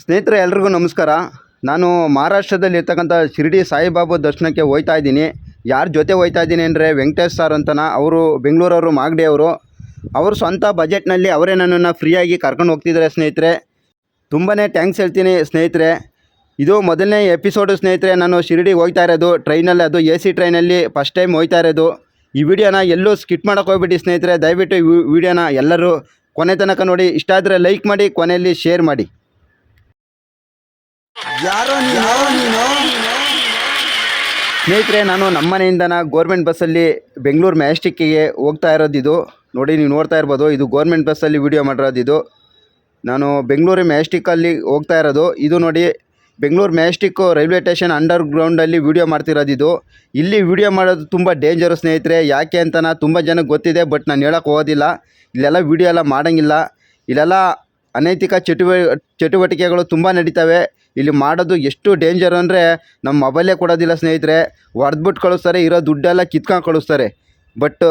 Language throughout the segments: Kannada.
ಸ್ನೇಹಿತರೆ, ಎಲ್ರಿಗೂ ನಮಸ್ಕಾರ. ನಾನು ಮಹಾರಾಷ್ಟ್ರದಲ್ಲಿರ್ತಕ್ಕಂಥ ಶಿರಡಿ ಸಾಯಿಬಾಬು ದರ್ಶನಕ್ಕೆ ಹೋಯ್ತಾ ಇದ್ದೀನಿ. ಯಾರ ಜೊತೆ ಹೋಯ್ತಾ ಇದ್ದೀನಿ ಅಂದರೆ ವೆಂಕಟೇಶ್ ಸರ್ ಅಂತನ. ಅವರು ಬೆಂಗಳೂರವರು, ಮಾಗಡಿ ಅವರು. ಅವರು ಸ್ವಂತ ಬಜೆಟ್ನಲ್ಲಿ ಅವರೇ ನನ್ನನ್ನು ಫ್ರೀಯಾಗಿ ಕರ್ಕೊಂಡು ಹೋಗ್ತಿದ್ದಾರೆ ಸ್ನೇಹಿತರೆ. ತುಂಬಾ ಥ್ಯಾಂಕ್ಸ್ ಹೇಳ್ತೀನಿ ಸ್ನೇಹಿತರೆ. ಇದು ಮೊದಲನೇ ಎಪಿಸೋಡು ಸ್ನೇಹಿತರೆ. ನಾನು ಶಿರ್ಡಿಗೆ ಹೋಗ್ತಾ ಇರೋದು. ಟ್ರೈನಲ್ಲಿ, ಅದು ಎ ಸಿ ಟ್ರೈನಲ್ಲಿ ಫಸ್ಟ್ ಟೈಮ್ ಹೋಗ್ತಾ ಇರೋದು. ಈ ವಿಡಿಯೋನ ಎಲ್ಲೂ ಸ್ಕಿಟ್ ಮಾಡೋಕೆ ಹೋಗ್ಬಿಟ್ಟು ಸ್ನೇಹಿತರೆ. ದಯವಿಟ್ಟು ವಿಡಿಯೋನ ಎಲ್ಲರೂ ಕೊನೆ ತನಕ ನೋಡಿ. ಇಷ್ಟ ಆದರೆ ಲೈಕ್ ಮಾಡಿ, ಕೊನೆಯಲ್ಲಿ ಶೇರ್ ಮಾಡಿ. ಯಾರೋ ನೀನು? ಸ್ನೇಹಿತರೆ, ನಾನು ನಮ್ಮ ಮನೆಯಿಂದನ ಗೋರ್ಮೆಂಟ್ ಬಸ್ಸಲ್ಲಿ ಬೆಂಗಳೂರು ಮ್ಯಾಸ್ಟಿಕ್ಕಿಗೆ ಹೋಗ್ತಾ ಇರೋದು ಇದು. ನೋಡಿ, ನೀವು ನೋಡ್ತಾ ಇರ್ಬೋದು, ಇದು ಗೋರ್ಮೆಂಟ್ ಬಸ್ಸಲ್ಲಿ ವಿಡಿಯೋ ಮಾಡಿರೋದು ಇದು. ನಾನು ಬೆಂಗಳೂರು ಮ್ಯಾಸ್ಟಿಕ್ಕಲ್ಲಿ ಹೋಗ್ತಾ ಇರೋದು. ಇದು ನೋಡಿ, Bengaluru Majestic railway station under ಗ್ರೌಂಡಲ್ಲಿ ವಿಡಿಯೋ ಮಾಡ್ತಿರೋದು ಇದು. ಇಲ್ಲಿ ವಿಡಿಯೋ ಮಾಡೋದು ತುಂಬ ಡೇಂಜರು ಸ್ನೇಹಿತರೆ. ಯಾಕೆ ಅಂತನ ತುಂಬ ಜನಕ್ಕೆ ಗೊತ್ತಿದೆ, ಬಟ್ ನಾನು ಹೇಳೋಕ್ಕೆ ಹೋಗೋದಿಲ್ಲ. ಇಲ್ಲೆಲ್ಲ ವಿಡಿಯೋ ಎಲ್ಲ ಮಾಡೋಂಗಿಲ್ಲ. ಇಲ್ಲೆಲ್ಲ ಅನೈತಿಕ ಚಟುವ, ಚಟುವಟಿಕೆಗಳು ತುಂಬ ನಡೀತವೆ. ಇಲ್ಲಿ ಮಾಡೋದು ಎಷ್ಟು ಡೇಂಜರ್ ಅಂದರೆ ನಮ್ಮ ಮೊಬೈಲೇ ಕೊಡೋದಿಲ್ಲ ಸ್ನೇಹಿತರೆ. ಹೊಡೆದ್ಬಿಟ್ಟು ಕಳಿಸ್ತಾರೆ ಇರೋ ದುಡ್ಡೆಲ್ಲ ಕಿತ್ಕೊಂಡು ಕಳಿಸ್ತಾರೆ ಬಟ್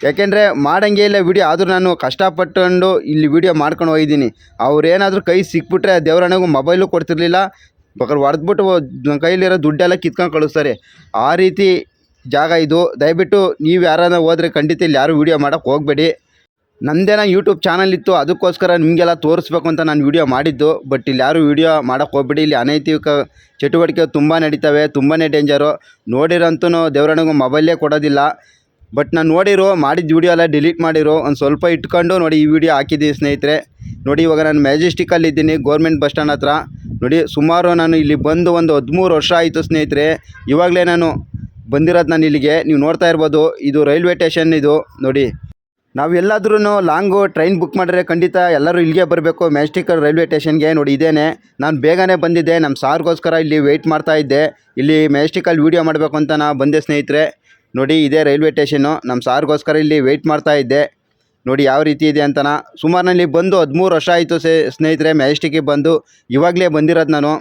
ಯಾಕೆಂದರೆ ಮಾಡೋಂಗೇ ಇಲ್ಲ ವಿಡಿಯೋ ಆದರೂ ನಾನು ಕಷ್ಟಪಟ್ಟುಕೊಂಡು ಇಲ್ಲಿ ವಿಡಿಯೋ ಮಾಡ್ಕೊಂಡು ಹೋಗಿದ್ದೀನಿ. ಅವ್ರೇನಾದರೂ ಕೈ ಸಿಕ್ಬಿಟ್ರೆ ದೇವರಣೆಗೂ ಮೊಬೈಲು ಕೊಡ್ತಿರ್ಲಿಲ್ಲ. ಬೇಕಾದ್ರೆ ಹೊಡೆದ್ಬಿಟ್ಟು ನನ್ನ ಕೈಲಿರೋ ದುಡ್ಡೆಲ್ಲ ಕಿತ್ಕೊಂಡು ಕಳಿಸ್ತಾರೆ ಆ ರೀತಿ ಜಾಗ ಇದು. ದಯವಿಟ್ಟು ನೀವು ಯಾರಾದ್ರೂ ಹೋದರೆ ಖಂಡಿತ ಇಲ್ಲಿ ಯಾರೂ ವೀಡಿಯೋ ಮಾಡೋಕ್ಕೆ ಹೋಗಬೇಡಿ. ನಂದೇನೋ ಯೂಟ್ಯೂಬ್ ಚಾನಲ್ ಇತ್ತು, ಅದಕ್ಕೋಸ್ಕರ ನಿಮಗೆಲ್ಲ ತೋರಿಸ್ಬೇಕು ಅಂತ ನಾನು ವೀಡಿಯೋ ಮಾಡಿದ್ದು. ಬಟ್ ಇಲ್ಲಿ ಯಾರು ವೀಡಿಯೋ ಮಾಡೋಕ್ಕೆ ಹೋಗ್ಬೇಡಿ, ಇಲ್ಲಿ ಅನೈತಿಕ ಚಟುವಟಿಕೆ ತುಂಬ ನಡೀತವೆ ತುಂಬಾ ಡೇಂಜರು ನೋಡಿರೋಂತೂ ದೇವ್ರನಿಗೂ ಮೊಬೈಲೇ ಕೊಡೋದಿಲ್ಲ. ಬಟ್ ನಾನು ನೋಡಿರೋ, ಮಾಡಿದ ವೀಡಿಯೋ ಎಲ್ಲ ಡಿಲೀಟ್ ಮಾಡಿರೋ, ಒಂದು ಸ್ವಲ್ಪ ಇಟ್ಕೊಂಡು ನೋಡಿ ಈ ವಿಡಿಯೋ ಹಾಕಿದ್ದೀನಿ ಸ್ನೇಹಿತರೆ. ನೋಡಿ ಇವಾಗ ನಾನು ಮ್ಯಾಜೆಸ್ಟಿಕಲ್ಲಿ ಇದ್ದೀನಿ ಗೋರ್ಮೆಂಟ್ ಬಸ್ ಸ್ಟ್ಯಾಂಡ್ ಹತ್ರ. ನೋಡಿ ಸುಮಾರು ನಾನು ಇಲ್ಲಿ ಬಂದು ಒಂದು ಹದಿಮೂರು ವರ್ಷ ಆಯಿತು ಸ್ನೇಹಿತರೆ. ಇವಾಗಲೇ ನಾನು ಬಂದಿರೋದು ನಾನು ಇಲ್ಲಿಗೆ. ನೀವು ನೋಡ್ತಾ ಇರ್ಬೋದು, ಇದು ರೈಲ್ವೆ ಸ್ಟೇಷನ್ ಇದು. ನೋಡಿ. ನಾವು ಎಲ್ಲಾದ್ರೂ ಲಾಂಗು ಟ್ರೈನ್ ಬುಕ್ ಮಾಡಿದ್ರೆ ಖಂಡಿತ ಎಲ್ಲರೂ ಇಲ್ಲಿಗೆ ಬರಬೇಕು. ಮ್ಯಾಸ್ಟಿಕಲ್ ರೈಲ್ವೆ ಸ್ಟೇಷನ್ಗೆ ನೋಡಿ ಇದೇನೆ. ನಾನು ಬೇಗನೆ ಬಂದಿದ್ದೆ. ನಮ್ಮ ಸಾರ್ಗೋಸ್ಕರ ಇಲ್ಲಿ ವೆಯ್ಟ್ ಮಾಡ್ತಾ ಇದ್ದೆ. ಇಲ್ಲಿ ಮ್ಯಾಸ್ಟಿಕಲ್ ವೀಡಿಯೋ ಮಾಡಬೇಕು ಅಂತ ನಾ ಬಂದೆ ಸ್ನೇಹಿತರೆ. ನೋಡಿ ಇದೇ ರೈಲ್ವೆ ಸ್ಟೇಷನ್ನು. ನಮ್ಮ ಸಾರ್ಗೋಸ್ಕರ ಇಲ್ಲಿ ವೆಯ್ಟ್ ಮಾಡ್ತಾ ಇದ್ದೆ. ನೋಡಿ ಯಾವ ರೀತಿ ಇದೆ ಅಂತ ಸುಮಾರು ನಾನು ಬಂದು ಹದಿಮೂರು ವರ್ಷ ಆಯಿತು ಸೇ ಸ್ನೇಹಿತರೆ ಮ್ಯಾಸ್ಟಿಕ್ಕಿಗೆ ಬಂದು. ಇವಾಗಲೇ ಬಂದಿರೋದು ನಾನು.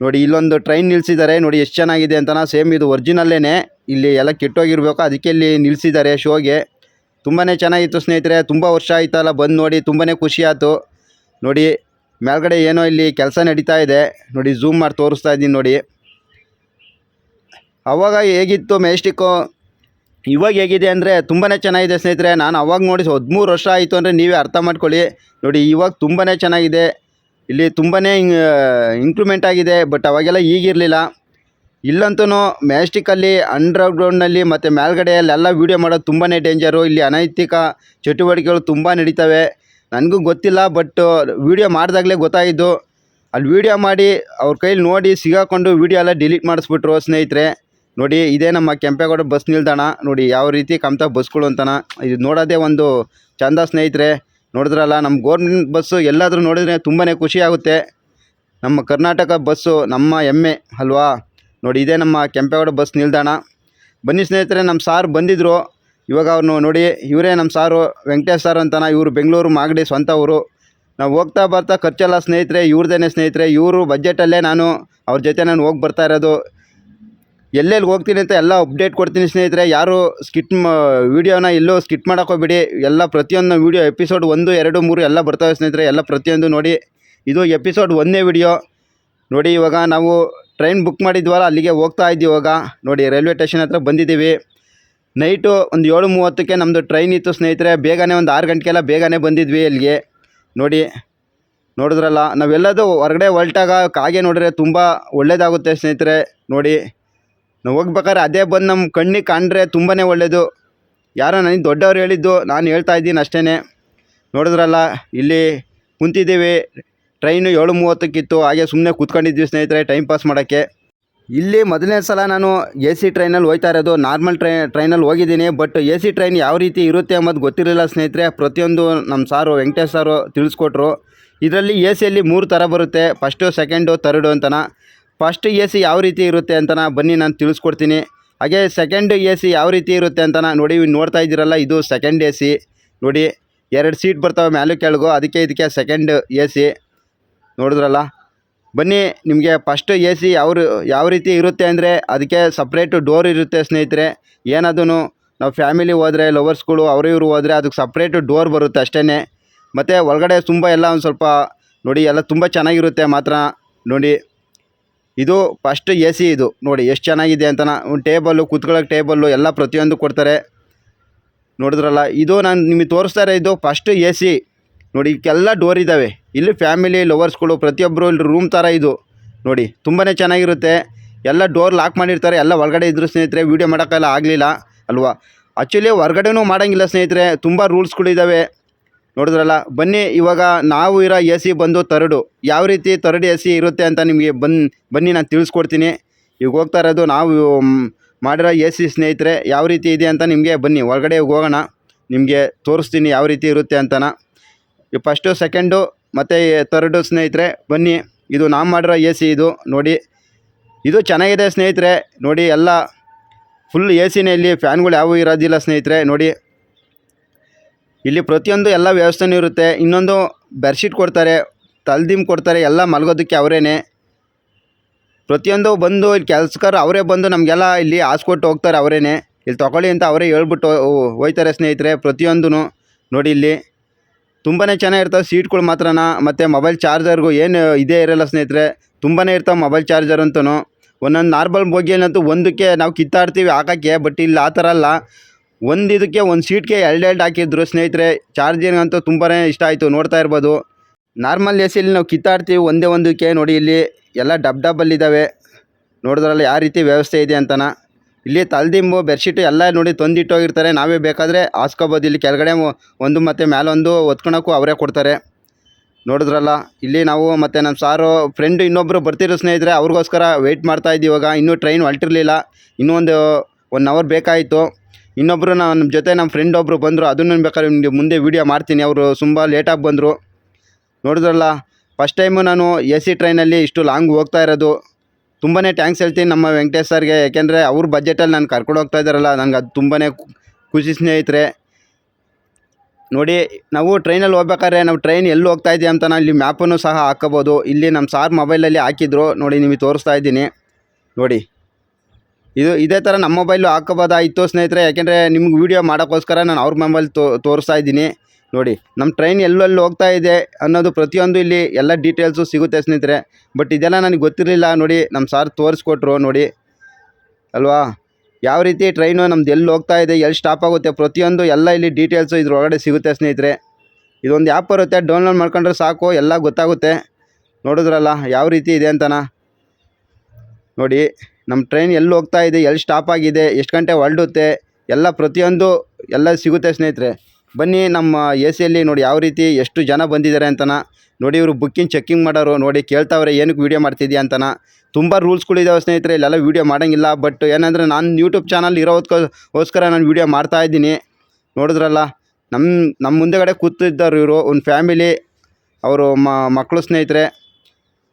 ನೋಡಿ ಇಲ್ಲೊಂದು ಟ್ರೈನ್ ನಿಲ್ಲಿಸಿದ್ದಾರೆ ನೋಡಿ ಎಷ್ಟು ಚೆನ್ನಾಗಿದೆ ಅಂತ ಸೇಮ್ ಇದು ಒರಿಜಿನಲ್ಲೇ ಇಲ್ಲಿ ಎಲ್ಲ ಕೆಟ್ಟೋಗಿರ್ಬೇಕು. ಅದಕ್ಕೆ ಇಲ್ಲಿ ನಿಲ್ಲಿಸಿದ್ದಾರೆ ಶೋಗೆ. ತುಂಬಾ ಚೆನ್ನಾಗಿತ್ತು ಸ್ನೇಹಿತರೆ, ತುಂಬ ವರ್ಷ ಆಯ್ತಲ್ಲ ಬಂದು ನೋಡಿ ತುಂಬಾ ಖುಷಿ ಆಯ್ತು. ನೋಡಿ, ಮೇಲ್ಗಡೆ ಏನೋ ಇಲ್ಲಿ ಕೆಲಸ ನಡೀತಾ ಇದೆ. ನೋಡಿ ಝೂಮ್ ಮಾಡಿ ತೋರಿಸ್ತಾ ಇದ್ದೀನಿ ನೋಡಿ. ಅವಾಗ ಹೇಗಿತ್ತು ಮೆಜೆಸ್ಟಿಕ್ಕು? ಇವಾಗ ಹೇಗಿದೆ ಅಂದರೆ ತುಂಬಾ ಚೆನ್ನಾಗಿದೆ ಸ್ನೇಹಿತರೆ. ನಾನು ಅವಾಗ ನೋಡಿ ಹದಿಮೂರು ವರ್ಷ ಆಯಿತು ಅಂದರೆ ನೀವೇ ಅರ್ಥ ಮಾಡ್ಕೊಳ್ಳಿ. ನೋಡಿ, ಇವಾಗ ತುಂಬಾ ಚೆನ್ನಾಗಿದೆ. ಇಲ್ಲಿ ತುಂಬಾ ಇಂಪ್ರೂವ್ಮೆಂಟ್ ಆಗಿದೆ ಬಟ್ ಅವಾಗೆಲ್ಲ ಈಗಿರಲಿಲ್ಲ. ಇಲ್ಲಂತೂ ಮ್ಯಾಸ್ಟಿಕಲ್ಲಿ ಅಂಡರ್ಗ್ರೌಂಡ್ನಲ್ಲಿ ಮತ್ತು ಮೇಲ್ಗಡೆಯಲ್ಲೆಲ್ಲ ವೀಡಿಯೋ ಮಾಡೋದು ತುಂಬಾ ಡೇಂಜರು. ಇಲ್ಲಿ ಅನೈತಿಕ ಚಟುವಟಿಕೆಗಳು ತುಂಬ ನಡೀತವೆ. ನನಗೂ ಗೊತ್ತಿಲ್ಲ, ಬಟ್ ವೀಡಿಯೋ ಮಾಡಿದಾಗಲೇ ಗೊತ್ತಾಯಿತು. ಅಲ್ಲಿ ವೀಡಿಯೋ ಮಾಡಿ ಅವ್ರ ಕೈಲಿ ನೋಡಿ ಸಿಗಾಕೊಂಡು ವೀಡಿಯೋ ಎಲ್ಲ ಡಿಲೀಟ್ ಮಾಡಿಸ್ಬಿಟ್ರು ಸ್ನೇಹಿತರೆ. ನೋಡಿ, ಇದೇ ನಮ್ಮ ಕೆಂಪೇಗೌಡ ಬಸ್ ನಿಲ್ದಾಣ. ನೋಡಿ, ಯಾವ ರೀತಿ ಕಮ್ತ ಬಸ್ಗಳು ಅಂತಾನ. ಇದು ನೋಡೋದೇ ಒಂದು ಚಂದ ಸ್ನೇಹಿತರೆ. ನೋಡಿದ್ರಲ್ಲ, ನಮ್ಮ ಗೋರ್ಮೆಂಟ್ ಬಸ್ಸು ಎಲ್ಲಾದರೂ ನೋಡಿದ್ರೆ ತುಂಬಾ ಖುಷಿ ಆಗುತ್ತೆ. ನಮ್ಮ ಕರ್ನಾಟಕ ಬಸ್ಸು ನಮ್ಮ ಹೆಮ್ಮೆ, ಅಲ್ವಾ? ನೋಡಿ, ಇದೇ ನಮ್ಮ ಕೆಂಪೇಗೌಡ ಬಸ್ ನಿಲ್ದಾಣ. ಬನ್ನಿ ಸ್ನೇಹಿತರೆ, ನಮ್ಮ ಸಾರ್ ಬಂದಿದ್ದರು ಇವಾಗ ಅವ್ರನ್ನು ನೋಡಿ, ಇವರೇ ನಮ್ಮ ಸಾರು ವೆಂಕಟೇಶ್ ಸಾರ್ ಅಂತಾನೆ, ಇವರು ಬೆಂಗಳೂರು ಮಾಗಡಿ ಸ್ವಂತ ಊರು. ನಾವು ಹೋಗ್ತಾ ಬರ್ತಾ ಖರ್ಚೆಲ್ಲ ಸ್ನೇಹಿತರೆ ಇವ್ರದ್ದೇನೆ ಸ್ನೇಹಿತರೆ, ಇವರು ಬಜೆಟಲ್ಲೇ ನಾನು ಅವ್ರ ಜೊತೆ ನಾನು ಹೋಗಿ ಬರ್ತಾ ಇರೋದು. ಎಲ್ಲೆಲ್ಲಿ ಹೋಗ್ತೀನಿ ಅಂತ ಎಲ್ಲ ಅಪ್ಡೇಟ್ ಕೊಡ್ತೀನಿ ಸ್ನೇಹಿತರೆ. ಯಾರು ಸ್ಕಿಟ್ ವೀಡಿಯೋನ ಎಲ್ಲೂ ಸ್ಕಿಟ್ ಮಾಡೋಕೆ ಹೋಗ್ಬೇಡಿ. ಎಲ್ಲ ಪ್ರತಿಯೊಂದು ವೀಡಿಯೋ ಎಪಿಸೋಡ್ ಒಂದು, ಎರಡು, ಮೂರು ಎಲ್ಲ ಬರ್ತವೆ ಸ್ನೇಹಿತರೆ. ಎಲ್ಲ ಪ್ರತಿಯೊಂದು ನೋಡಿ. ಇದು ಎಪಿಸೋಡ್ ಒಂದೇ ವಿಡಿಯೋ. ನೋಡಿ, ಇವಾಗ ನಾವು ಟ್ರೈನ್ ಬುಕ್ ಮಾಡಿದ್ವಲ್ಲ, ಅಲ್ಲಿಗೆ ಹೋಗ್ತಾ ಇದ್ದೀವಾಗ. ನೋಡಿ, ರೈಲ್ವೆ ಸ್ಟೇಷನ್ ಹತ್ರ ಬಂದಿದ್ದೀವಿ. ನೈಟು ಒಂದು ಏಳು ಮೂವತ್ತಕ್ಕೆ ನಮ್ಮದು ಟ್ರೈನ್ ಇತ್ತು ಸ್ನೇಹಿತರೆ. ಬೇಗನೆ ಒಂದು ಆರು ಗಂಟೆಗೆಲ್ಲ ಬೇಗನೆ ಬಂದಿದ್ವಿ ಅಲ್ಲಿಗೆ ನೋಡಿ, ನೋಡಿದ್ರಲ್ಲ, ನಾವೆಲ್ಲದೂ ಹೊರಗಡೆ ಹೊರಟಾಗ ಕಾಗೆ ನೋಡಿದ್ರೆ ತುಂಬ ಒಳ್ಳೇದಾಗುತ್ತೆ ಸ್ನೇಹಿತರೆ. ನೋಡಿ, ನಾವು ಹೋಗ್ಬೇಕಾದ್ರೆ ಅದೇ ಬಂದು ನಮ್ಮ ಕಣ್ಣಿಗೆ ಕಂಡ್ರೆ ತುಂಬಾ ಒಳ್ಳೆಯದು ಯಾರೋ ನನಗೆ ದೊಡ್ಡವ್ರು ಹೇಳಿದ್ದು, ನಾನು ಹೇಳ್ತಾ ಇದ್ದೀನಿ ಅಷ್ಟೇ ನೋಡಿದ್ರಲ್ಲ, ಇಲ್ಲಿ ಕುಂತಿದ್ದೀವಿ. ಟ್ರೈನು ಏಳು ಮೂವತ್ತಕ್ಕಿತ್ತು ಹಾಗೆ ಸುಮ್ಮನೆ ಕೂತ್ಕೊಂಡಿದ್ವಿ ಸ್ನೇಹಿತರೆ ಟೈಮ್ ಪಾಸ್ ಮಾಡೋಕ್ಕೆ. ಇಲ್ಲಿ ಮೊದಲನೇ ಸಲ ನಾನು ಎ ಸಿ ಟ್ರೈನಲ್ಲಿ ಹೋಗ್ತಾ ಇರೋದು. ನಾರ್ಮಲ್ ಟ್ರೈ, ಟ್ರೈನಲ್ಲಿ ಹೋಗಿದ್ದೀನಿ. ಬಟ್ ಎ ಸಿ ಟ್ರೈನ್ ಯಾವ ರೀತಿ ಇರುತ್ತೆ ಅನ್ನೋದು ಗೊತ್ತಿರಲಿಲ್ಲ ಸ್ನೇಹಿತರೆ. ಪ್ರತಿಯೊಂದು ನಮ್ಮ ಸಾರು, ವೆಂಕಟೇಶ್ ಸಾರು ತಿಳಿಸ್ಕೊಟ್ರು. ಇದರಲ್ಲಿ ಎ ಸಿಯಲ್ಲಿ ಮೂರು ಥರ ಬರುತ್ತೆ. ಫಸ್ಟು ಸೆಕೆಂಡು ತರ್ಡು ಅಂತನ. ಫಸ್ಟ್ ಎ ಸಿ ಯಾವ ರೀತಿ ಇರುತ್ತೆ ಅಂತನ ಬನ್ನಿ ನಾನು ತಿಳಿಸ್ಕೊಡ್ತೀನಿ. ಹಾಗೆ ಸೆಕೆಂಡ್ ಎ ಸಿ ಯಾವ ರೀತಿ ಇರುತ್ತೆ ಅಂತನ ನೋಡಿ, ನೋಡ್ತಾ ಇದ್ದೀರಲ್ಲ, ಇದು ಸೆಕೆಂಡ್ ಎ ಸಿ. ನೋಡಿ, ಎರಡು ಸೀಟ್ ಬರ್ತವೆ ಮ್ಯಾಲೂ ಕೆಳಗು. ಅದಕ್ಕೆ ಇದಕ್ಕೆ ಸೆಕೆಂಡ್ ಎ ಸಿ. ನೋಡಿದ್ರಲ್ಲ? ಬನ್ನಿ, ನಿಮಗೆ ಫಸ್ಟ್ ಎ ಸಿ ಯಾವ ಯಾವ ರೀತಿ ಇರುತ್ತೆ ಅಂದರೆ ಅದಕ್ಕೆ ಸಪ್ರೇಟು ಡೋರ್ ಇರುತ್ತೆ ಸ್ನೇಹಿತರೆ. ಏನಾದೂ ನಾವು ಫ್ಯಾಮಿಲಿ ಹೋದರೆ ಲವರ್ಸ್ಗಳು ಅವರು ಇವರು ಹೋದರೆ ಅದಕ್ಕೆ ಸಪ್ರೇಟು ಡೋರ್ ಬರುತ್ತೆ ಅಷ್ಟೇ ಮತ್ತು ಒಳಗಡೆ ತುಂಬ ಎಲ್ಲ ಒಂದು ಸ್ವಲ್ಪ ನೋಡಿ, ಎಲ್ಲ ತುಂಬ ಚೆನ್ನಾಗಿರುತ್ತೆ ಮಾತ್ರ. ನೋಡಿ, ಇದು ಫಸ್ಟ್ ಎ ಸಿ ಇದು. ನೋಡಿ, ಎಷ್ಟು ಚೆನ್ನಾಗಿದೆ ಅಂತ ಒಂದು ಟೇಬಲ್ಲು ಕೂತ್ಕೊಳ್ಳೋಕೆ ಟೇಬಲ್ಲು ಎಲ್ಲ ಪ್ರತಿಯೊಂದು ಕೊಡ್ತಾರೆ. ನೋಡಿದ್ರಲ್ಲ, ಇದು ನಾನು ನಿಮಗೆ ತೋರಿಸ್ತಾರೆ ಇದು ಫಸ್ಟ್ ಎ ಸಿ ನೋಡಿ ಇದಕ್ಕೆಲ್ಲ ಡೋರ್ ಇದ್ದಾವೆ ಇಲ್ಲಿ ಫ್ಯಾಮಿಲಿ ಲವರ್ಸ್ಗಳು ಪ್ರತಿಯೊಬ್ಬರು ಇಲ್ಲಿ ರೂಮ್ ಥರ ಇದು. ನೋಡಿ ತುಂಬಾ ಚೆನ್ನಾಗಿರುತ್ತೆ. ಎಲ್ಲ ಡೋರ್ ಲಾಕ್ ಮಾಡಿರ್ತಾರೆ. ಎಲ್ಲ ಒಳಗಡೆ ಇದ್ದರು ಸ್ನೇಹಿತರೆ ವೀಡಿಯೋ ಮಾಡೋಕ್ಕೆಲ್ಲ ಆಗಲಿಲ್ಲ, ಅಲ್ವಾ? ಆ್ಯಕ್ಚುಲಿ ಹೊರ್ಗಡೆನೂ ಮಾಡೋಂಗಿಲ್ಲ ಸ್ನೇಹಿತರೆ. ತುಂಬ ರೂಲ್ಸ್ಗಳಿದ್ದಾವೆ ನೋಡಿದ್ರಲ್ಲ, ಬನ್ನಿ, ಇವಾಗ ನಾವು ಇರೋ ಎ ಸಿ ಬಂದು ತರಡು. ಯಾವ ರೀತಿ ತರಡು ಎ ಸಿ ಇರುತ್ತೆ ಅಂತ ನಿಮಗೆ ಬನ್, ಬನ್ನಿ ನಾನು ತಿಳಿಸ್ಕೊಡ್ತೀನಿ. ಈಗ ಹೋಗ್ತಾ ಇರೋದು ನಾವು ಮಾಡಿರೋ ಎ ಸಿ ಸ್ನೇಹಿತರೆ, ಯಾವ ರೀತಿ ಇದೆ ಅಂತ ನಿಮಗೆ ಬನ್ನಿ, ಹೊರಗಡೆ ಹೋಗೋಣ. ನಿಮಗೆ ತೋರಿಸ್ತೀನಿ ಯಾವ ರೀತಿ ಇರುತ್ತೆ ಅಂತನ. ಈ ಫಸ್ಟು ಸೆಕೆಂಡು ಮತ್ತು ತರ್ಡು ಸ್ನೇಹಿತರೆ, ಬನ್ನಿ. ಇದು ನಾವು ಮಾಡಿರೋ ಎ ಸಿ ಇದು, ನೋಡಿ. ಇದು ಚೆನ್ನಾಗಿದೆ ಸ್ನೇಹಿತರೆ, ನೋಡಿ, ಎಲ್ಲ ಫುಲ್ ಎ ಸಿನೇ ಇಲ್ಲಿ ಫ್ಯಾನ್ಗಳು ಯಾವೂ ಇರೋದಿಲ್ಲ ಸ್ನೇಹಿತರೆ, ನೋಡಿ. ಇಲ್ಲಿ ಪ್ರತಿಯೊಂದು ಎಲ್ಲ ವ್ಯವಸ್ಥೆನೂ ಇರುತ್ತೆ. ಇನ್ನೊಂದು ಬೆಡ್ಶೀಟ್ ಕೊಡ್ತಾರೆ, ತಲ್ದಿಮ್ ಕೊಡ್ತಾರೆ, ಎಲ್ಲ ಮಲಗೋದಕ್ಕೆ ಅವರೇನೆ. ಪ್ರತಿಯೊಂದು ಬಂದು ಇಲ್ಲಿ ಅವರೇ ಬಂದು ನಮಗೆಲ್ಲ ಇಲ್ಲಿ ಹಾಸ್ಕೊಟ್ಟು ಹೋಗ್ತಾರೆ ಅವರೇನೆ. ಇಲ್ಲಿ ತೊಗೊಳ್ಳಿ ಅಂತ ಅವರೇ ಹೇಳ್ಬಿಟ್ಟು ಹೋಯ್ತಾರೆ ಸ್ನೇಹಿತರೆ ಪ್ರತಿಯೊಂದೂ ನೋಡಿ ಇಲ್ಲಿ. ತುಂಬಾ ಚೆನ್ನಾಗಿರ್ತವೆ ಸೀಟ್ಗಳು ಮಾತ್ರನ, ಮತ್ತು ಮೊಬೈಲ್ ಚಾರ್ಜರ್ಗೂ ಏನು ಇದೇ ಇರಲ್ಲ ಸ್ನೇಹಿತರೆ ತುಂಬಾ ಇರ್ತಾವೆ ಮೊಬೈಲ್ ಚಾರ್ಜರ್ ಅಂತೂ ಒಂದೊಂದು ನಾರ್ಮಲ್ ಬೋಗಿಯಲ್ಲಂತೂ ಒಂದಕ್ಕೆ ನಾವು ಕಿತ್ತಾಡ್ತೀವಿ ಹಾಕೋಕ್ಕೆ, ಬಟ್ ಇಲ್ಲಿ ಆ ಥರ ಅಲ್ಲ. ಒಂದು ಇದಕ್ಕೆ ಒಂದು ಸೀಟ್ಗೆ ಎರಡು ಎರಡು ಹಾಕಿದ್ರು ಸ್ನೇಹಿತರೆ ಚಾರ್ಜಿಂಗ್ ಅಂತೂ ತುಂಬಾ ಇಷ್ಟ ಆಯಿತು, ನೋಡ್ತಾ ಇರ್ಬೋದು. ನಾರ್ಮಲ್ ಎ ಸಿಲಿ ನಾವು ಕಿತ್ತಾಡ್ತೀವಿ, ಒಂದೇ ಒಂದಕ್ಕೆ ನೋಡಿ ಇಲ್ಲಿ. ಎಲ್ಲ ಡಬ್ ಡಬ್ಬಲ್ಲಿದ್ದಾವೆ ನೋಡಿದ್ರಲ್ಲ ಯಾವ ರೀತಿ ವ್ಯವಸ್ಥೆ ಇದೆ ಅಂತನ. ಇಲ್ಲಿ ತಲ್ದಿಂಬು ಬೆಡ್ಶೀಟ್ ಎಲ್ಲ ನೋಡಿ ತಂದಿಟ್ಟೋಗಿರ್ತಾರೆ. ನಾವೇ ಬೇಕಾದರೆ ಹಾಸ್ಕೋಬೋದು. ಇಲ್ಲಿ ಕೆಳಗಡೆ ಒಂದು ಮತ್ತು ಮೇಲೊಂದು ಒತ್ಕೊಳಕ್ಕೂ ಅವರೇ ಕೊಡ್ತಾರೆ. ನೋಡಿದ್ರಲ್ಲ, ಇಲ್ಲಿ ನಾವು ಮತ್ತು ನಮ್ಮ ಸಾರು ಫ್ರೆಂಡ್ ಇನ್ನೊಬ್ಬರು ಬರ್ತಿರೋ ಸ್ನೇಹಿತರೆ, ಅವ್ರಿಗೋಸ್ಕರ ವೆಯ್ಟ್ ಮಾಡ್ತಾ ಇದ್ದೀವಿ ಇವಾಗ. ಇನ್ನೂ ಟ್ರೈನ್ ಹೊಲ್ಟಿರಲಿಲ್ಲ. ಇನ್ನೂ ಒಂದು ಒನ್ ಅವರ್ ಬೇಕಾಯಿತು. ಇನ್ನೊಬ್ಬರು ನಮ್ಮ ಜೊತೆ ನಮ್ಮ ಫ್ರೆಂಡ್ ಒಬ್ಬರು ಬಂದರು. ಅದನ್ನು ಬೇಕಾದ್ರೆ ನಿಮಗೆ ಮುಂದೆ ವೀಡಿಯೋ ಮಾಡ್ತೀನಿ. ಅವರು ತುಂಬ ಲೇಟಾಗಿ ಬಂದರು. ನೋಡಿದ್ರಲ್ಲ ಫಸ್ಟ್ ಟೈಮು ನಾನು ಎ ಸಿ ಟ್ರೈನಲ್ಲಿ ಇಷ್ಟು ಲಾಂಗ್ ಹೋಗ್ತಾ ಇರೋದು. ತುಂಬಾ ಟ್ಯಾಂಕ್ಸ್ ಹೇಳ್ತೀನಿ ನಮ್ಮ ವೆಂಕಟೇಶ್ ಸರ್ಗೆ. ಯಾಕೆಂದರೆ ಅವ್ರ ಬಜೆಟಲ್ಲಿ ನಾನು ಕರ್ಕೊಂಡು ಹೋಗ್ತಾ ಇದ್ದಾರಲ್ಲ ನನಗೆ ಅದು ತುಂಬಾ ಖುಷಿ ಸ್ನೇಹಿತರೆ. ನೋಡಿ, ನಾವು ಟ್ರೈನಲ್ಲಿ ಹೋಗ್ಬೇಕಾದ್ರೆ ನಾವು ಟ್ರೈನ್ ಎಲ್ಲಿ ಹೋಗ್ತಾ ಇದೀವಿ ಅಂತ ನಾನು ಇಲ್ಲಿ ಮ್ಯಾಪನ್ನು ಸಹ ಹಾಕೋಬೋದು. ಇಲ್ಲಿ ನಮ್ಮ ಸಾರ್ ಮೊಬೈಲಲ್ಲಿ ಹಾಕಿದ್ರು. ನೋಡಿ, ನಿಮಗೆ ತೋರಿಸ್ತಾ ಇದ್ದೀನಿ. ನೋಡಿ. ಇದು, ಇದೇ ಥರ ನಮ್ಮ ಮೊಬೈಲು ಹಾಕೋಬೋದಾಯಿತು ಸ್ನೇಹಿತರೆ. ಯಾಕೆಂದರೆ ನಿಮ್ಗೆ ವೀಡಿಯೋ ಮಾಡೋಕ್ಕೋಸ್ಕರ ನಾನು ಅವ್ರ ಮೊಬೈಲ್ ತೋರಿಸ್ತಾ ಇದ್ದೀನಿ. ನೋಡಿ ನಮ್ಮ ಟ್ರೈನ್ ಎಲ್ಲೆಲ್ಲಿ ಹೋಗ್ತಾ ಇದೆ ಅನ್ನೋದು ಪ್ರತಿಯೊಂದು ಇಲ್ಲಿ ಎಲ್ಲ ಡೀಟೇಲ್ಸು ಸಿಗುತ್ತೆ ಸ್ನೇಹಿತರೆ. ಬಟ್ ಇದೆಲ್ಲ ನನಗೆ ಗೊತ್ತಿರಲಿಲ್ಲ, ನೋಡಿ ನಮ್ಮ ಸಾರ್ ತೋರಿಸ್ಕೊಟ್ರು, ನೋಡಿ. ಅಲ್ವಾ? ಯಾವ ರೀತಿ ಟ್ರೈನು ನಮ್ದು ಎಲ್ಲಿ ಹೋಗ್ತಾ ಇದೆ, ಎಲ್ಲಿ ಸ್ಟಾಪ್ ಆಗುತ್ತೆ, ಪ್ರತಿಯೊಂದು ಎಲ್ಲ ಇಲ್ಲಿ ಡೀಟೇಲ್ಸು ಇದ್ರೊಳಗಡೆ ಸಿಗುತ್ತೆ ಸ್ನೇಹಿತರೆ. ಇದೊಂದು ಆ್ಯಪ್ ಬರುತ್ತೆ ಡೌನ್ಲೋಡ್ ಮಾಡ್ಕೊಂಡ್ರೆ ಸಾಕು, ಎಲ್ಲ ಗೊತ್ತಾಗುತ್ತೆ. ನೋಡಿದ್ರಲ್ಲ, ಯಾವ ರೀತಿ ಇದೆ ಅಂತನಾ? ನೋಡಿ ನಮ್ಮ ಟ್ರೈನ್ ಎಲ್ಲಿ ಹೋಗ್ತಾ ಇದೆ, ಎಲ್ಲಿ ಸ್ಟಾಪ್ ಆಗಿದೆ, ಎಷ್ಟು ಗಂಟೆ ಹೊರಡುತ್ತೆ, ಎಲ್ಲ ಪ್ರತಿಯೊಂದು ಎಲ್ಲ ಸಿಗುತ್ತೆ ಸ್ನೇಹಿತರೆ. ಬನ್ನಿ ನಮ್ಮ ಎ ಸಿಯಲ್ಲಿ ನೋಡಿ ಯಾವ ರೀತಿ ಎಷ್ಟು ಜನ ಬಂದಿದ್ದಾರೆ ಅಂತನ. ನೋಡಿ ಇವರು ಬುಕ್ಕಿಂಗ್ ಚೆಕ್ಕಿಂಗ್ ಮಾಡೋರು, ನೋಡಿ ಕೇಳ್ತಾವ್ರೆ, ಏನಕ್ಕೆ ವೀಡಿಯೋ ಮಾಡ್ತಿದ್ದೀಯ ಅಂತನ. ತುಂಬ ರೂಲ್ಸ್ಗಳಿದ್ದಾವೆ ಸ್ನೇಹಿತರೆ, ಇಲ್ಲೆಲ್ಲ ವೀಡಿಯೋ ಮಾಡೋಂಗಿಲ್ಲ. ಬಟ್ ಏನಂದರೆ ನಾನು ಯೂಟ್ಯೂಬ್ ಚಾನಲ್ ಇರೋದಕ್ಕೋಸ್ಕರ ನಾನು ವೀಡಿಯೋ ಮಾಡ್ತಾ ಇದ್ದೀನಿ. ನೋಡಿದ್ರಲ್ಲ ನಮ್ಮ ನಮ್ಮ ಮುಂದೆಗಡೆ ಕೂತಿದ್ದವ್ರು ಇವರು ಒಂದು ಫ್ಯಾಮಿಲಿ ಅವರು ಮಕ್ಕಳು ಸ್ನೇಹಿತರೆ.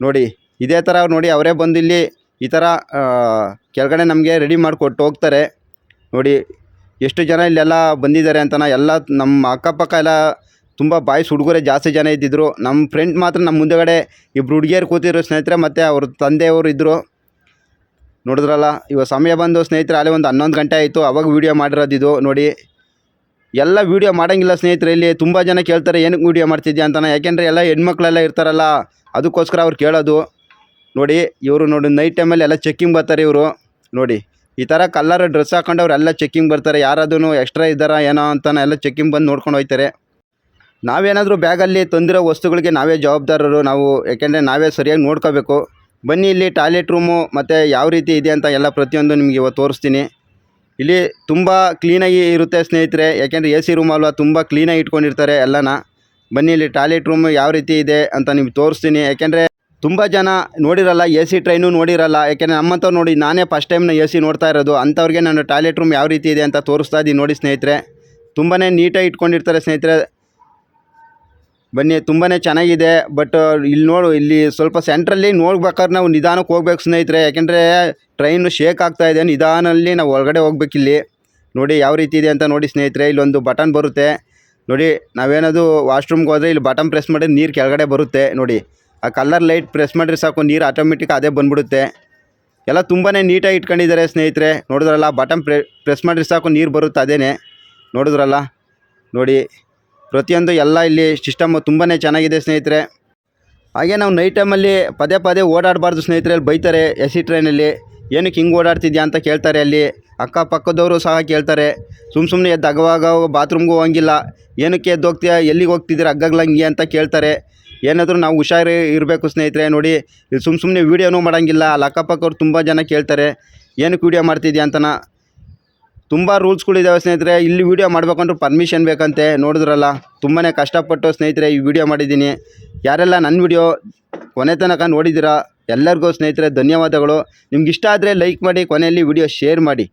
ನೋಡಿ, ಇದೇ ಥರ ನೋಡಿ, ಅವರೇ ಬಂದಿಲ್ಲಿ ಈ ಥರ ಕೆಳಗಡೆ ನಮಗೆ ರೆಡಿ ಮಾಡಿಕೊಟ್ಟು ಹೋಗ್ತಾರೆ. ನೋಡಿ ಎಷ್ಟು ಜನ ಇಲ್ಲೆಲ್ಲ ಬಂದಿದ್ದಾರೆ ಅಂತನ ಎಲ್ಲ ನಮ್ಮ ಅಕ್ಕಪಕ್ಕ ಎಲ್ಲ ತುಂಬ ಬಾಯ್ಸ್ ಹುಡುಗರೇ ಜಾಸ್ತಿ ಜನ ಇದ್ದಿದ್ರು. ನಮ್ಮ ಫ್ರೆಂಡ್ ಮಾತ್ರ ನಮ್ಮ ಮುಂದೆಗಡೆ ಇಬ್ರು ಹುಡುಗಿಯರು ಕೂತಿದ್ರು, ಸ್ನೇಹಿತರೆ ಮತ್ತು ಅವ್ರ ತಂದೆಯವರು ಇದ್ದರು ನೋಡಿದ್ರಲ್ಲ, ಇವಾಗ ಸಮಯ ಬಂದು ಸ್ನೇಹಿತರೆ ಅಲ್ಲಿ ಒಂದು ಹನ್ನೊಂದು ಗಂಟೆ ಆಯಿತು, ಅವಾಗ ವೀಡಿಯೋ ಮಾಡಿರೋದು ಇದು, ನೋಡಿ. ಎಲ್ಲ ವೀಡಿಯೋ ಮಾಡೋಂಗಿಲ್ಲ ಸ್ನೇಹಿತರೆ ಇಲ್ಲಿ, ತುಂಬ ಜನ ಕೇಳ್ತಾರೆ, ಏನಕ್ಕೆ ವೀಡಿಯೋ ಮಾಡ್ತಿದ್ಯಾ? ಅಂತಾನೆ. ಯಾಕೆಂದರೆ ಎಲ್ಲ ಹೆಣ್ಮಕ್ಳೆಲ್ಲ ಇರ್ತಾರಲ್ಲ, ಅದಕ್ಕೋಸ್ಕರ ಅವ್ರು ಕೇಳೋದು. ನೋಡಿ, ಇವರು ನೋಡಿ ನೈಟ್ ಟೈಮಲ್ಲಿ ಎಲ್ಲ ಚೆಕ್ಕಿಂಗ್ ಬರ್ತಾರೆ ಇವರು. ನೋಡಿ. ಈ ಥರ ಕಲ್ಲರ್ ಡ್ರೆಸ್ ಹಾಕೊಂಡು ಎಲ್ಲ ಚೆಕ್ಕಿಂಗ್ ಬರ್ತಾರೆ, ಯಾರಾದ್ರೂ ಎಕ್ಸ್ಟ್ರಾ ಇದ್ದಾರಾ, ಏನೋ ಅಂತ ಎಲ್ಲ ಚೆಕ್ಕಿಂಗ್ ಬಂದು ನೋಡ್ಕೊಂಡು ಹೋಗ್ತಾರೆ. ನಾವೇನಾದರೂ ಬ್ಯಾಗಲ್ಲಿ ತೊಂದಿರೋ ವಸ್ತುಗಳಿಗೆ ನಾವೇ ಜವಾಬ್ದಾರರು, ನಾವು ಯಾಕೆಂದರೆ ನಾವೇ ಸರಿಯಾಗಿ ನೋಡ್ಕೋಬೇಕು. ಬನ್ನಿ ಇಲ್ಲಿ ಟಾಯ್ಲೆಟ್ ರೂಮು ಮತ್ತು ಯಾವ ರೀತಿ ಇದೆ ಅಂತ ಎಲ್ಲ ಪ್ರತಿಯೊಂದು ನಿಮಗೆ ಇವತ್ತು ತೋರಿಸ್ತೀನಿ. ಇಲ್ಲಿ ತುಂಬ ಕ್ಲೀನಾಗಿ ಇರುತ್ತೆ ಸ್ನೇಹಿತರೆ, ಯಾಕೆಂದರೆ ಎ ಸಿ ರೂಮ್ ಅಲ್ವಾ, ತುಂಬ ಕ್ಲೀನಾಗಿ ಇಟ್ಕೊಂಡಿರ್ತಾರೆ ಎಲ್ಲನ. ಬನ್ನಿ ಇಲ್ಲಿ ಟಾಯ್ಲೆಟ್ ರೂಮ್ ಯಾವ ರೀತಿ ಇದೆ ಅಂತ ನಿಮ್ಗೆ ತೋರಿಸ್ತೀನಿ. ಯಾಕೆಂದರೆ ತುಂಬ ಜನ ನೋಡಿರಲ್ಲ ಎ ಸಿ ಟ್ರೈನು ನೋಡಿರಲ್ಲ, ಯಾಕೆಂದರೆ ನಮ್ಮಂಥವ್ರು ನೋಡಿ ನಾನೇ ಫಸ್ಟ್ ಟೈಮ್ನ ಎ ಸಿ ನೋಡ್ತಾ ಇರೋದು. ಅಂಥವ್ರಿಗೆ ನಾನು ಟಾಯ್ಲೆಟ್ ರೂಮ್ ಯಾವ ರೀತಿ ಇದೆ ಅಂತ ತೋರಿಸ್ತಾ ಇದ್ದೀನಿ ನೋಡಿ ಸ್ನೇಹಿತರೆ. ತುಂಬಾ ನೀಟಾಗಿ ಇಟ್ಕೊಂಡಿರ್ತಾರೆ ಸ್ನೇಹಿತರೆ. ಬನ್ನಿ ತುಂಬಾ ಚೆನ್ನಾಗಿದೆ. ಬಟ್ ಇಲ್ಲಿ ನೋಡು, ಇಲ್ಲಿ ಸ್ವಲ್ಪ ಸೆಂಟ್ರಲ್ಲಿ ನೋಡ್ಬೇಕಾದ್ರೆ ನಾವು ನಿಧಾನಕ್ಕೆ ಹೋಗ್ಬೇಕು ಸ್ನೇಹಿತರೆ. ಯಾಕೆಂದರೆ ಟ್ರೈನು ಶೇಕ್ ಆಗ್ತಾ ಇದೆ. ನಿಧಾನಲ್ಲಿ ನಾವು ಒಳಗಡೆ ಹೋಗ್ಬೇಕು ಇಲ್ಲಿ. ನೋಡಿ ಯಾವ ರೀತಿ ಇದೆ ಅಂತ ನೋಡಿ ಸ್ನೇಹಿತರೆ. ಇಲ್ಲೊಂದು ಬಟನ್ ಬರುತ್ತೆ. ನೋಡಿ, ನಾವೇನಾದರೂ ವಾಶ್ರೂಮ್ಗೆ ಹೋದರೆ ಇಲ್ಲಿ ಬಟನ್ ಪ್ರೆಸ್ ಮಾಡಿದ್ರೆ ನೀರು ಕೆಳಗಡೆ ಬರುತ್ತೆ. ನೋಡಿ. ಆ ಕಲ್ಲರ್ ಲೈಟ್ ಪ್ರೆಸ್ ಮಾಡಿದ್ರೆ ಸಾಕು, ನೀರು ಆಟೋಮೆಟಿಕ್ ಅದೇ ಬಂದ್ಬಿಡುತ್ತೆ. ಎಲ್ಲ ತುಂಬಾ ನೀಟಾಗಿ ಇಟ್ಕೊಂಡಿದ್ದಾರೆ ಸ್ನೇಹಿತರೆ. ನೋಡಿದ್ರಲ್ಲ ಬಟನ್ ಪ್ರೆ ಪ್ರೆಸ್ ಮಾಡಿದ್ರೆ ಸಾಕು, ನೀರು ಬರುತ್ತೆ ಅದೇ ನೋಡಿದ್ರಲ್ಲ? ನೋಡಿ, ಪ್ರತಿಯೊಂದು ಎಲ್ಲ ಇಲ್ಲಿ ಸಿಸ್ಟಮ್ ತುಂಬಾ ಚೆನ್ನಾಗಿದೆ ಸ್ನೇಹಿತರೆ. ಹಾಗೆ ನಾವು ನೈಟ್ ಟೈಮಲ್ಲಿ ಪದೇ ಪದೇ ಓಡಾಡಬಾರ್ದು ಸ್ನೇಹಿತರೆ, ಅಲ್ಲಿ ಬೈತಾರೆ ಎ ಸಿ ಟ್ರೈನಲ್ಲಿ ಏನಕ್ಕೆ ಹಿಂಗೆ ಓಡಾಡ್ತಿದ್ಯಾ ಅಂತ ಕೇಳ್ತಾರೆ ಅಲ್ಲಿ. ಅಕ್ಕಪಕ್ಕದವರು ಸಹ ಕೇಳ್ತಾರೆ. ಸುಮ್ಮ ಸುಮ್ಮನೆ ಎದ್ದು ಅಗವಾಗ ಬಾತ್ರೂಮ್ಗೂ ಹೋಗಂಗಿಲ್ಲ. ಏನಕ್ಕೆ ಎದ್ದು ಹೋಗ್ತೀಯಾ, ಎಲ್ಲಿಗೆ ಹೋಗ್ತಿದ್ದೀರ ಅಗ್ಗಗ್ಲಂಗೆ ಅಂತ ಕೇಳ್ತಾರೆ. ಏನಾದರೂ ನಾವು ಹುಷಾರು ಇರಬೇಕು ಸ್ನೇಹಿತರೆ ನೋಡಿ ಸುಮ್ಮ ಸುಮ್ಮನೆ ವೀಡಿಯೋನೂ ಮಾಡೋಂಗಿಲ್ಲ. ಅಲ್ಲಿ ಅಕ್ಕಪಕ್ಕವ್ರು ತುಂಬ ಜನ ಕೇಳ್ತಾರೆ, ಏನಕ್ಕೆ ವೀಡಿಯೋ ಮಾಡ್ತಿದ್ಯಾ? ಅಂತನ. ತುಂಬ ರೂಲ್ಸ್ಗಳಿದ್ದಾವೆ ಸ್ನೇಹಿತರೆ. ಇಲ್ಲಿ ವೀಡಿಯೋ ಮಾಡಬೇಕಂದ್ರೂ ಪರ್ಮಿಷನ್ ಬೇಕಂತೆ. ನೋಡಿದ್ರಲ್ಲ ತುಂಬಾ ಕಷ್ಟಪಟ್ಟು ಸ್ನೇಹಿತರೆ ಈ ವಿಡಿಯೋ ಮಾಡಿದ್ದೀನಿ. ಯಾರೆಲ್ಲ ನನ್ನ ವಿಡಿಯೋ ಕೊನೆ ತನಕ ನೋಡಿದ್ದೀರಾ, ಎಲ್ಲರಿಗೂ ಸ್ನೇಹಿತರೆ ಧನ್ಯವಾದಗಳು. ನಿಮ್ಗೆ ಇಷ್ಟ ಆದರೆ ಲೈಕ್ ಮಾಡಿ, ಕೊನೆಯಲ್ಲಿ ವಿಡಿಯೋ ಶೇರ್ ಮಾಡಿ.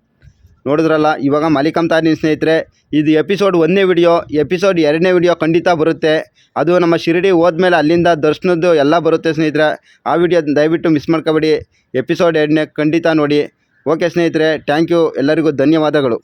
ನೋಡಿದ್ರಲ್ಲ, ಇವಾಗ ಮಲಿಕಮ್ ತಾರಿನ ಸ್ನೇಹಿತರೆ, ಇದು ಎಪಿಸೋಡ್ ಒಂದನೇ ವಿಡಿಯೋ ಎಪಿಸೋಡ್ ಎರಡನೇ ವಿಡಿಯೋ ಖಂಡಿತ ಬರುತ್ತೆ. ಅದು ನಮ್ಮ ಶಿರಡಿ ಹೋದ್ಮೇಲೆ ಅಲ್ಲಿಂದ ದರ್ಶನದ್ದು ಎಲ್ಲ ಬರುತ್ತೆ ಸ್ನೇಹಿತರೆ. ಆ ವಿಡಿಯೋ ದಯವಿಟ್ಟು ಮಿಸ್ ಮಾಡ್ಕೋಬೇಡಿ. ಎಪಿಸೋಡ್ ಎರಡನೇ ಖಂಡಿತ ನೋಡಿ. ಓಕೆ ಸ್ನೇಹಿತರೆ ಥ್ಯಾಂಕ್ ಯು ಎಲ್ಲರಿಗೂ ಧನ್ಯವಾದಗಳು.